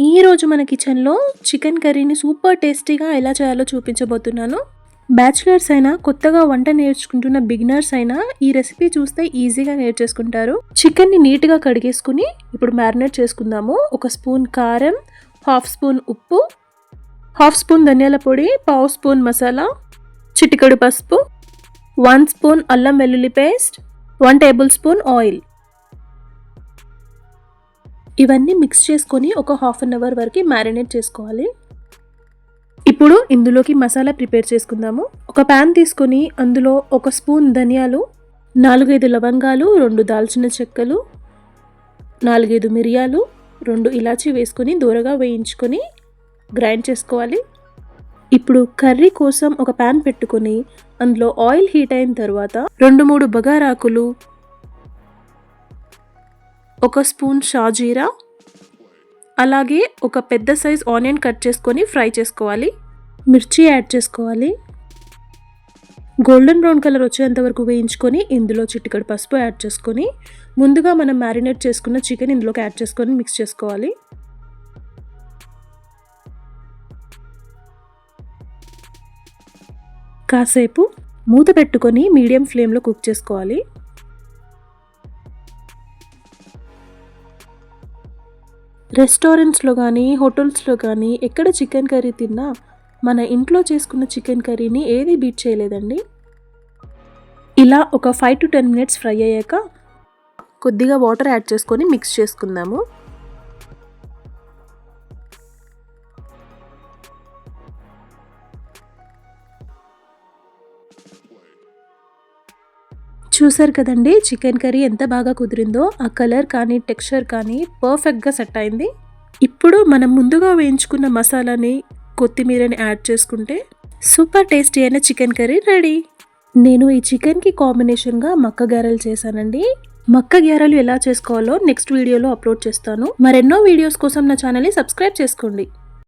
ఈరోజు మన కిచెన్లో చికెన్ కర్రీని సూపర్ టేస్టీగా ఎలా చేయాలో చూపించబోతున్నాను. బ్యాచిలర్స్ అయినా కొత్తగా వంట నేర్చుకుంటున్న బిగినర్స్ అయినా ఈ రెసిపీ చూస్తే ఈజీగా నేర్చేసుకుంటారు. చికెన్ని నీట్గా కడిగేసుకుని ఇప్పుడు మ్యారినేట్ చేసుకుందాము. ఒక స్పూన్ కారం హాఫ్ స్పూన్ ఉప్పు హాఫ్ స్పూన్ ధనియాల పొడి పావు స్పూన్ మసాలా చిటికడు పసుపు వన్ స్పూన్ అల్లం వెల్లుల్లి paste one table spoon oil. ఇవన్నీ మిక్స్ చేసుకొని ఒక హాఫ్ అన్ అవర్ వరకు మ్యారినేట్ చేసుకోవాలి. ఇప్పుడు ఇందులోకి మసాలా ప్రిపేర్ చేసుకుందాము. ఒక ప్యాన్ తీసుకొని అందులో ఒక స్పూన్ ధనియాలు నాలుగైదు లవంగాలు రెండు దాల్చిన చెక్కలు నాలుగైదు మిరియాలు రెండు ఇలాచీ వేసుకొని దూరగా వేయించుకొని గ్రైండ్ చేసుకోవాలి. ఇప్పుడు కర్రీ కోసం ఒక ప్యాన్ పెట్టుకొని అందులో ఆయిల్ హీట్ అయిన తర్వాత రెండు మూడు బగారాకులు ఒక స్పూన్ షాజీరా అలాగే ఒక పెద్ద సైజ్ ఆనియన్ కట్ చేసుకొని ఫ్రై చేసుకోవాలి. మిర్చి యాడ్ చేసుకోవాలి. గోల్డెన్ బ్రౌన్ కలర్ వచ్చేంత వరకు వేయించుకొని ఇందులో చిటికడు పసుపు యాడ్ చేసుకొని ముందుగా మనం మ్యారినేట్ చేసుకున్న చికెన్ ఇందులోకి యాడ్ చేసుకొని మిక్స్ చేసుకోవాలి. కాసేపు మూత పెట్టుకొని మీడియం ఫ్లేమ్లో కుక్ చేసుకోవాలి. రెస్టారెంట్స్లో కానీ హోటల్స్లో కానీ ఎక్కడ చికెన్ కర్రీ తిన్నా మన ఇంట్లో చేసుకున్న చికెన్ కర్రీని ఏది బీట్ చేయలేదండి. ఇలా ఒక five to ten minutes fry అయ్యాక కొద్దిగా వాటర్ యాడ్ చేసుకొని మిక్స్ చేసుకుందాము. చూసారు కదండి? చికెన్ కర్రీ ఎంత బాగా కుదిరిందో ఆ కలర్ కానీ టెక్స్చర్ కానీ పర్ఫెక్ట్గా సెట్ అయింది. ఇప్పుడు మనం ముందుగా వేయించుకున్న మసాలాని కొత్తిమీరని యాడ్ చేసుకుంటే సూపర్ టేస్టీ అయిన చికెన్ కర్రీ రెడీ. నేను ఈ చికెన్కి కాంబినేషన్గా మక్క గారెలు చేశానండి. మక్క గారెలు ఎలా చేసుకోవాలో నెక్స్ట్ వీడియోలో అప్లోడ్ చేస్తాను. మరెన్నో వీడియోస్ కోసం నా ఛానల్ని సబ్స్క్రైబ్ చేసుకోండి.